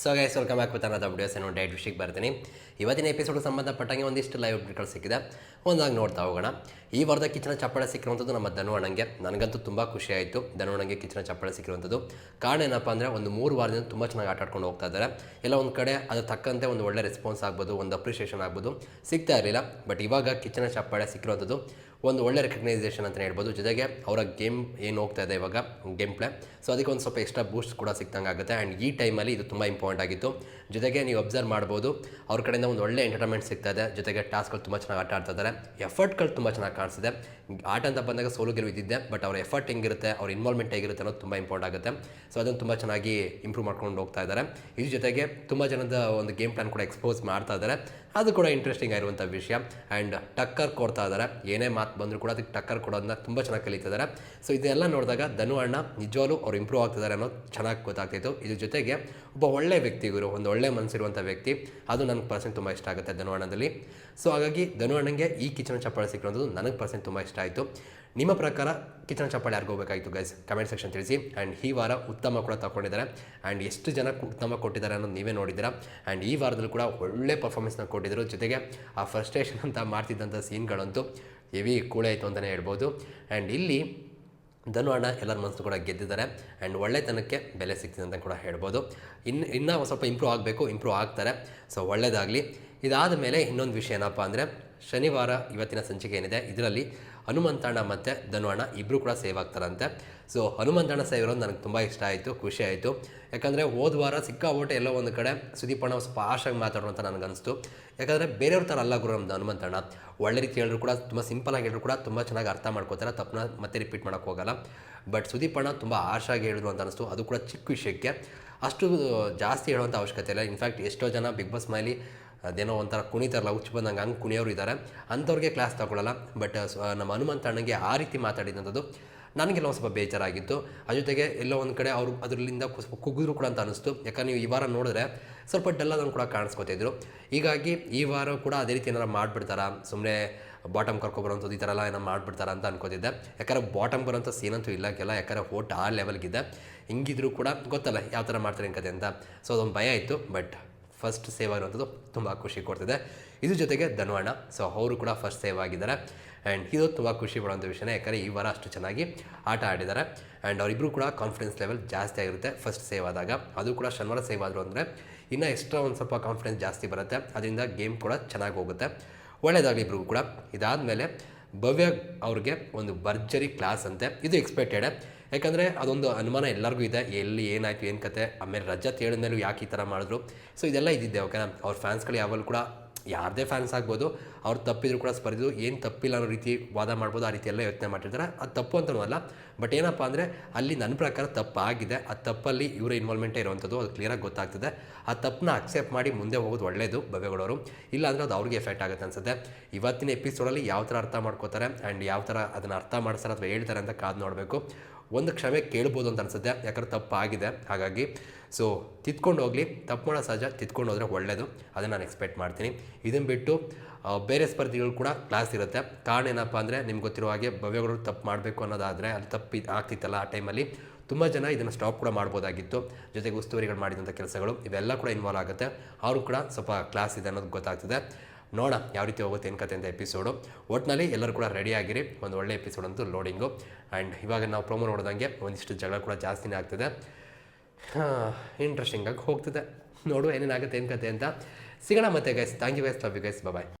So guys welcome back with ಅನ್ನೋದು videos ಏನೋ diet ವಿಷಯಕ್ಕೆ ಬರ್ತೀನಿ. ಇವತ್ತಿನ ಎಪಿಸೋಡ್ ಸಂಬಂಧಪಟ್ಟಂಗೆ ಒಂದಿಷ್ಟು ಲೈವ್ ಅಪ್ಡೇಟ್ಗಳು ಸಿಕ್ಕಿದೆ. ಒಂದಾಗಿ ನೋಡ್ತಾ ಹೋಗೋಣ. ಈ ವಾರದ ಕಿಚನ ಚಪ್ಪಾಳೆ ಸಿಕ್ಕಿರುವಂಥದ್ದು ನಮ್ಮ ಧನುವಣ್ಣಂಗೆ ನನಗಂತೂ ತುಂಬ ಖುಷಿ ಆಯಿತು ಧನುವಣ್ಣಂಗೆ ಕಿಚನ ಚಪ್ಪಾಳೆ ಸಿಕ್ಕಿರುವಂಥದ್ದು. ಕಾರಣ ಏನಪ್ಪ ಅಂದರೆ, ಒಂದು ಮೂರು ವಾರದಿಂದ ತುಂಬ ಚೆನ್ನಾಗಿ ಆಟ ಆಡ್ಕೊಂಡು ಹೋಗ್ತಾ ಇದ್ದಾರೆ. ಎಲ್ಲ ಒಂದು ಕಡೆ ಅದ್ರ ತಕ್ಕಂತೆ ಒಂದು ಒಳ್ಳೆ ರೆಸ್ಪಾನ್ಸ್ ಆಗ್ಬೋದು, ಒಂದು ಅಪ್ರಿಷಿಯೇಷನ್ ಆಗ್ಬೋದು. ಸಿಗ್ತಾ ಇರಲಿಲ್ಲ ಬಟ್ ಇವಾಗ ಕಿಚನ ಚಪ್ಪಾಳೆ ಸಿಕ್ಕಿರುವಂಥದ್ದು. ಒಂದು ಒಳ್ಳೆ ರೆಕಗ್ನೈಸೇಷನ್ ಅಂತಲೇ ಹೇಳ್ಬೋದು. ಜೊತೆಗೆ ಅವರ ಗೇಮ್ ಏನು ಹೋಗ್ತಾ ಇದೆ ಇವಾಗ ಗೇಮ್ ಪ್ಲೇ ಸೊ ಅದಕ್ಕೆ ಒಂದು ಸ್ವಲ್ಪ ಎಕ್ಸ್ಟ್ರಾ ಬೂಸ್ಟ್ ಕೂಡ ಸಿಕ್ತಂಗೆ ಆಗುತ್ತೆ ಆ್ಯಂಡ್ ಈ ಟೈಮಲ್ಲಿ ಇದು ತುಂಬ ಇಂಪಾರ್ಟೆಂಟ್ ಆಗಿತ್ತು. ಜೊತೆಗೆ ನೀವು ಅಬ್ಸರ್ವ್ ಮಾಡ್ಬೋದು. ಅವ್ರ ಕಡೆಯಿಂದ ಒಂದು ಒಳ್ಳೆ ಎಂಟರ್ಟೈನ್ಮೆಂಟ್ ಸಿಗ್ತಾ ಇದೆ ಜೊತೆಗೆ ಟಾಸ್ಕ್ಗಳು ತುಂಬ ಚೆನ್ನಾಗಿ ಆಟ ಆಡ್ತಾ ಇದ್ದಾರೆ ಎಫರ್ಟ್ಗಳು ತುಂಬ ಚೆನ್ನಾಗಿ ಕಾಣಿಸಿದೆ. ಆಟ ಅಂತ ಬಂದಾಗ ಸೋಲು ಗೆಲುವು ಇದ್ದಿದ್ದೆ ಬಟ್ ಅವ್ರ ಎಫರ್ಟ್ ಹೆಂಗಿರುತ್ತೆ, ಅವ್ರ ಇನ್ವಾಲ್ವ್ಮೆಂಟ್ ಹೇಗಿರುತ್ತೆ ಅನ್ನೋದು ತುಂಬ ಇಂಪಾರ್ಟ್ ಆಗುತ್ತೆ. ಸೊ ಅದನ್ನು ತುಂಬ ಚೆನ್ನಾಗಿ ಇಂಪ್ರೂವ್ ಮಾಡ್ಕೊಂಡು ಹೋಗ್ತಾ ಇದ್ದಾರೆ ಇದ್ರ ಜೊತೆಗೆ ತುಂಬ ಜನದ ಒಂದು ಗೇಮ್ ಪ್ಲಾನ್ ಕೂಡ ಎಕ್ಸ್ಪೋಸ್ ಮಾಡ್ತಾ ಇದ್ದಾರೆ ಅದು ಕೂಡ ಇಂಟ್ರೆಸ್ಟಿಂಗ್ ಆಗಿರುವಂಥ ವಿಷಯ. ಆ್ಯಂಡ್ ಟಕ್ಕರ್ ಕೊಡ್ತಾ ಇದ್ದಾರೆ ಏನೇ ಮಾತು ಬಂದರೂ ಕೂಡ ಅದಕ್ಕೆ ಟಕ್ಕರ್ ಕೊಡೋದನ್ನ ತುಂಬ ಚೆನ್ನಾಗಿ ಕಲಿತಿದ್ದಾರೆ ಸೊ ಇದೆಲ್ಲ ನೋಡಿದಾಗ ಧನು ಅಣ್ಣ ನಿಜವಾಗ್ಲೂ ಅವ್ರು ಇಂಪ್ರೂವ್ ಆಗ್ತಿದ್ದಾರೆ ಅನ್ನೋದು ಚೆನ್ನಾಗಿ ಗೊತ್ತಾಗ್ತಿತ್ತು ಇದ್ರ ಜೊತೆಗೆ ಒಬ್ಬ ಒಳ್ಳೆ ವ್ಯಕ್ತಿ ಇವರು ಒಂದು ಒಳ್ಳೆ ಮನಸ್ಸಿರುವಂಥ ವ್ಯಕ್ತಿ, ಅದು ನನಗೆ ಪರ್ಸೆಂಟ್ ತುಂಬ ಇಷ್ಟ ಆಗುತ್ತೆ ಧನು ಅಣ್ಣದಲ್ಲಿ ಸೊ ಹಾಗಾಗಿ ಧನು ಅಣ್ಣಂಗೆ ಈ ಕಿಚನ್ ಚಪ್ಪಾಳೆ ಸಿಕ್ಕಿರೋದು ನನಗೆ ಪರ್ಸೆಂಟ್ ತುಂಬ ಇಷ್ಟ ಆಯಿತು. ನಿಮ್ಮ ಪ್ರಕಾರ ಕಿಚನ್ ಚಪ್ಪಾಳೆ ಹೋಗಬೇಕಾಯಿತು ಗೈಸ್ ಕಮೆಂಟ್ ಸೆಕ್ಷನ್ ತಿಳಿಸಿ. ಆ್ಯಂಡ್ ಈ ವಾರ ಉತ್ತಮ ಕೂಡ ತಗೊಂಡಿದ್ದಾರೆ ಆ್ಯಂಡ್ ಎಷ್ಟು ಜನ ಉತ್ತಮ ಕೊಟ್ಟಿದ್ದಾರೆ ಅನ್ನೋದು ನೀವೇ ನೋಡಿದ್ದೀರಾ? ಆ್ಯಂಡ್ ಈ ವಾರದಲ್ಲಿ ಕೂಡ ಒಳ್ಳೆ ಪರ್ಫಾರ್ಮೆನ್ಸ್ನ ಕೊಟ್ಟಿದ್ದರು ಜೊತೆಗೆ ಆ ಫ್ರಸ್ಟ್ರೇಷನ್ ಅಂತ ಮಾಡ್ತಿದ್ದಂಥ ಸೀನ್ಗಳಂತೂ ಹೆವಿ ಕೂಳೆ ಆಯಿತು ಅಂತಲೇ ಹೇಳ್ಬೋದು. ಆ್ಯಂಡ್ ಇಲ್ಲಿ ಧನು ಎಲ್ಲರ ಮನಸ್ಸು ಕೂಡ ಗೆದ್ದಿದ್ದಾರೆ. ಆ್ಯಂಡ್ ಒಳ್ಳೆತನಕ್ಕೆ ಬೆಲೆ ಸಿಗ್ತಿದೆ ಅಂತ ಕೂಡ ಹೇಳ್ಬೋದು. ಇನ್ನು ಇನ್ನೂ ಸ್ವಲ್ಪ ಇಂಪ್ರೂವ್ ಆಗಬೇಕು ಇಂಪ್ರೂವ್ ಆಗ್ತಾರೆ. ಸೊ ಒಳ್ಳೆಯದಾಗಲಿ ಇದಾದ ಮೇಲೆ ಇನ್ನೊಂದು ವಿಷಯ ಏನಪ್ಪ ಅಂದರೆ, ಶನಿವಾರ ಇವತ್ತಿನ ಸಂಚಿಕೆ ಏನಿದೆ? ಇದರಲ್ಲಿ ಹನುಮಂತಣ್ಣ ಮತ್ತು ಧನುವಣ್ಣ ಇಬ್ಬರು ಕೂಡ ಸೇವ್ ಆಗ್ತಾರಂತೆ. ಸೊ ಹನುಮಂತಣ್ಣ ಸೇವ್ ಇರೋದು ನನಗೆ ತುಂಬ ಇಷ್ಟ ಆಯಿತು, ಖುಷಿ ಆಯಿತು. ಯಾಕಂದರೆ ಹೋದ ವಾರ ಸಿಕ್ಕಾಪಟ್ಟೆ ಎಲ್ಲೋ ಒಂದು ಕಡೆ ಸುದೀಪಣ್ಣ ಸ್ವಲ್ಪ ಆಶಾಗಿ ಮಾತಾಡೋ ಅಂತ ನನಗನ್ನಿಸ್ತು ಯಾಕಂದರೆ ಬೇರೆಯವ್ರ ಥರ ಅಲ್ಲ ಗುರು ನಮ್ದು ಹನುಮಂತಣ್ಣ. ಒಳ್ಳೆ ರೀತಿ ಹೇಳಿದ್ರು ಕೂಡ, ತುಂಬ ಆಗಿ ಹೇಳಿದ್ರು ಕೂಡ ತುಂಬ ಚೆನ್ನಾಗಿ ಅರ್ಥ ಮಾಡ್ಕೋತಾರೆ, ತಪ್ಪನ್ನ ಮತ್ತೆ ರಿಪೀಟ್ ಮಾಡೋಕ್ಕೆ ಹೋಗಲ್ಲ. ಬಟ್ ಸುದೀಪಣ್ಣ ತುಂಬ ಆಶಾಗಿ ಹೇಳಿದ್ರು ಅಂತ ಅನಿಸ್ತು, ಅದು ಕೂಡ ಚಿಕ್ಕ ವಿಷಯಕ್ಕೆ. ಅಷ್ಟು ಜಾಸ್ತಿ ಹೇಳುವಂಥ ಅವಶ್ಯಕತೆ ಇಲ್ಲ. ಇನ್ಫ್ಯಾಕ್ಟ್ ಎಷ್ಟೋ ಜನ ಬಿಗ್ ಬಾಸ್ ಮೈಲಿ ಅದೇನೋ ಒಂಥರ ಕುಣಿತಾರಲ್ಲ, ಹುಚ್ಚು ಬಂದಂಗೆ ಹಂಗೆ ಕುಣಿಯೋರು ಇದ್ದಾರೆ ಅಂಥವ್ರಿಗೆ ಕ್ಲಾಸ್ ತಗೊಳ್ಳಲ್ಲ ಬಟ್ ನಮ್ಮ ಹನುಮಂತ ಅಣ್ಣಗೆ ಆ ರೀತಿ ಮಾತಾಡಿದಂಥದ್ದು ನನಗೆಲ್ಲ ಒಂದು ಸ್ವಲ್ಪ ಬೇಜಾರಾಗಿತ್ತು. ಅದ್ರ ಜೊತೆಗೆ ಎಲ್ಲೋ ಒಂದು ಕಡೆ ಅವರು ಅದರಿಂದ ಸ್ವಲ್ಪ ಕುಗ್ಗಿದ್ರು ಕೂಡ ಅಂತ ಅನಿಸ್ತು ಯಾಕಂದ್ರೆ ನೀವು ಈ ವಾರ ನೋಡಿದ್ರೆ ಸ್ವಲ್ಪ ಡಲ್ಲದನ್ನು ಕೂಡ ಕಾಣಿಸ್ಕೊತಿದ್ರು ಹೀಗಾಗಿ ಈ ವಾರ ಕೂಡ ಅದೇ ರೀತಿ ಏನಾರು ಮಾಡಿಬಿಡ್ತಾರಾ? ಸುಮ್ಮನೆ ಬಾಟಮ್ ಕರ್ಕೊಬರೋಂಥದ್ದು ಈ ಥರ ಎಲ್ಲ ಏನೋ ಮಾಡಿಬಿಡ್ತಾರ ಅಂತ ಅನ್ಕೋತಿದ್ದೆ. ಯಾಕಂದ್ರೆ ಬಾಟಮ್ ಬರೋಂಥ ಸೀನಂತೂ ಇಲ್ಲ ಕೆಲ ಯಾಕಂದ್ರೆ ಓಟ್ ಆ ಲೆವೆಲ್ಗಿದೆ ಹಿಂಗಿದ್ರು ಕೂಡ ಗೊತ್ತಲ್ಲ ಯಾವ ಥರ ಮಾಡ್ತಾರೆ ಕತೆ ಅಂತ. ಸೊ ಅದೊಂದು ಭಯ ಇತ್ತು. ಬಟ್ ಫಸ್ಟ್ ಸೇವ್ ಆಗಿರುವಂಥದ್ದು ತುಂಬ ಖುಷಿ ಕೊಡ್ತಿದೆ. ಇದ್ರ ಜೊತೆಗೆ ಧನ್ವಣ್ಣ ಸೊ ಅವರು ಕೂಡ ಫಸ್ಟ್ ಸೇವ್ ಆಗಿದ್ದಾರೆ. ಆ್ಯಂಡ್ ಇದು ತುಂಬ ಖುಷಿ ಪಡುವಂಥ ವಿಷಯನೇ, ಯಾಕಂದರೆ ಈ ವಾರ ಅಷ್ಟು ಚೆನ್ನಾಗಿ ಆಟ ಆಡಿದ್ದಾರೆ. ಆ್ಯಂಡ್ ಅವರಿಬ್ಬರು ಕೂಡ ಕಾನ್ಫಿಡೆನ್ಸ್ ಲೆವೆಲ್ ಜಾಸ್ತಿ ಆಗಿರುತ್ತೆ ಫಸ್ಟ್ ಸೇವ್ ಆದಾಗ. ಅದು ಕೂಡ ಶನಿವಾರ ಸೇವ್ ಆದರು ಅಂದರೆ ಇನ್ನೂ ಎಕ್ಸ್ಟ್ರಾ ಒಂದು ಸ್ವಲ್ಪ ಕಾನ್ಫಿಡೆನ್ಸ್ ಜಾಸ್ತಿ ಬರುತ್ತೆ. ಅದರಿಂದ ಗೇಮ್ ಕೂಡ ಚೆನ್ನಾಗಿ ಹೋಗುತ್ತೆ. ಒಳ್ಳೆಯದಾಗಲಿ ಇಬ್ಬರಿಗೂ ಕೂಡ. ಇದಾದಮೇಲೆ ಭವ್ಯ ಅವ್ರಿಗೆ ಒಂದು ಭರ್ಜರಿ ಕ್ಲಾಸ್ ಅಂತೆ. ಇದು ಎಕ್ಸ್ಪೆಕ್ಟೆಡ್ ಯಾಕಂದರೆ ಅದೊಂದು ಅನುಮಾನ ಎಲ್ಲರಿಗೂ ಇದೆ, ಎಲ್ಲಿ ಏನಾಯಿತು, ಏನು ಕತೆ, ಆಮೇಲೆ ರಜತ್ ಹೇಳಿದ್ಮೇಲೂ ಯಾಕೆ ಈ ಥರ ಮಾಡಿದ್ರು. ಸೊ ಇದೆಲ್ಲ ಇದ್ದಿದ್ದೆ ಓಕೆನಾ ಅವ್ರ ಫ್ಯಾನ್ಸ್ಗಳು ಯಾವಾಗಲೂ ಕೂಡ, ಯಾರದೇ ಫ್ಯಾನ್ಸ್ ಆಗ್ಬೋದು, ಅವ್ರು ತಪ್ಪಿದ್ರು ಕೂಡ ಸ್ಪರ್ಧಿದ್ರು ಏನು ತಪ್ಪಿಲ್ಲ ಅನ್ನೋ ರೀತಿ ವಾದ ಮಾಡ್ಬೋದು, ಆ ರೀತಿ ಎಲ್ಲ ಯೋಚನೆ ಮಾಡಿರ್ತಾರೆ ಅದು ತಪ್ಪು ಅಂತನೂ ಅಲ್ಲ ಬಟ್ ಏನಪ್ಪ ಅಂದರೆ, ಅಲ್ಲಿ ನನ್ನ ಪ್ರಕಾರ ತಪ್ಪಾಗಿದೆ. ಆ ತಪ್ಪಲ್ಲಿ ಇವರ ಇನ್ವಾಲ್ವ್ಮೆಂಟೇ ಇರುವಂಥದ್ದು, ಅದು ಕ್ಲಿಯರಾಗಿ ಗೊತ್ತಾಗ್ತದೆ. ಆ ತಪ್ಪನ್ನ ಅಕ್ಸೆಪ್ಟ್ ಮಾಡಿ ಮುಂದೆ ಹೋಗೋದು ಒಳ್ಳೆಯದು ಬವೆಗಳವರು ಇಲ್ಲ ಅಂದರೆ ಅದು ಅವ್ರಿಗೆ ಎಫೆಕ್ಟ್ ಆಗುತ್ತೆ ಅನ್ಸುತ್ತೆ. ಇವತ್ತಿನ ಎಪಿಸೋಡಲ್ಲಿ ಯಾವ ಥರ ಅರ್ಥ ಮಾಡ್ಕೋತಾರೆ ಆ್ಯಂಡ್ ಯಾವ ಥರ ಅದನ್ನು ಅರ್ಥ ಮಾಡಿಸ್ತಾರೆ ಅಥವಾ ಹೇಳ್ತಾರೆ ಅಂತ ಕಾದು ನೋಡಬೇಕು. ಒಂದು ಕ್ಷಮೆ ಕೇಳ್ಬೋದು ಅಂತ ಅನ್ಸುತ್ತೆ. ಯಾಕಂದ್ರೆ ತಪ್ಪಾಗಿದೆ. ಹಾಗಾಗಿ ಸೊ ತಿದ್ಕೊಂಡು ಹೋಗಲಿ. ತಪ್ಪು ಮಾಡೋ ಸಹಜ, ತಿದ್ಕೊಂಡು ಹೋದರೆ ಒಳ್ಳೆಯದು ಅದನ್ನು ನಾನು ಎಕ್ಸ್ಪೆಕ್ಟ್ ಮಾಡ್ತೀನಿ. ಇದನ್ನು ಬಿಟ್ಟು ಬೇರೆ ಸ್ಪರ್ಧಿಗಳು ಕೂಡ ಕ್ಲಾಸ್ ಇರುತ್ತೆ. ಕಾರಣ ಏನಪ್ಪ ಅಂದರೆ, ನಿಮ್ಗೆ ಗೊತ್ತಿರೋ ಹಾಗೆ ಭವ್ಯಗಳು ತಪ್ಪು ಮಾಡಬೇಕು ಅನ್ನೋದಾದರೆ ಅದು ತಪ್ಪಿ ಆಗ್ತಿತ್ತಲ್ಲ ಆ ಟೈಮಲ್ಲಿ ತುಂಬ ಜನ ಇದನ್ನು ಸ್ಟಾಪ್ ಕೂಡ ಮಾಡ್ಬೋದಾಗಿತ್ತು. ಜೊತೆಗೆ ಉಸ್ತುವಾರಿಗಳು ಮಾಡಿದಂಥ ಕೆಲಸಗಳು, ಇವೆಲ್ಲ ಕೂಡ ಇನ್ವಾಲ್ವ್ ಆಗುತ್ತೆ. ಅವರು ಕೂಡ ಸ್ವಲ್ಪ ಕ್ಲಾಸ್ ಇದೆ ಅನ್ನೋದು ಗೊತ್ತಾಗ್ತದೆ. ನೋಡ ಯಾವ ರೀತಿ ಹೋಗುತ್ತೆ ಏನು ಕತೆ ಅಂತ ಎಪಿಸೋಡು ಒಟ್ಟಿನಲ್ಲಿ ಎಲ್ಲರೂ ಕೂಡ ರೆಡಿ ಆಗಿರಿ. ಒಂದು ಒಳ್ಳೆ ಎಪಿಸೋಡ್ ಅಂತೂ ಲೋಡಿಂಗು ಆ್ಯಂಡ್ ಇವಾಗ ನಾವು ಪ್ರೊಮೋ ನೋಡಿದಂಗೆ ಒಂದಿಷ್ಟು ಜಗಳ ಕೂಡ ಜಾಸ್ತಿನೇ ಆಗ್ತದೆ. ಇಂಟ್ರೆಸ್ಟಿಂಗಾಗಿ ಹೋಗ್ತದೆ. ನೋಡು ಏನೇನಾಗುತ್ತೆ, ಏನು ಕತೆ ಅಂತ. ಸಿಗೋಣ ಮತ್ತೆ guys thank you guys love you guys bye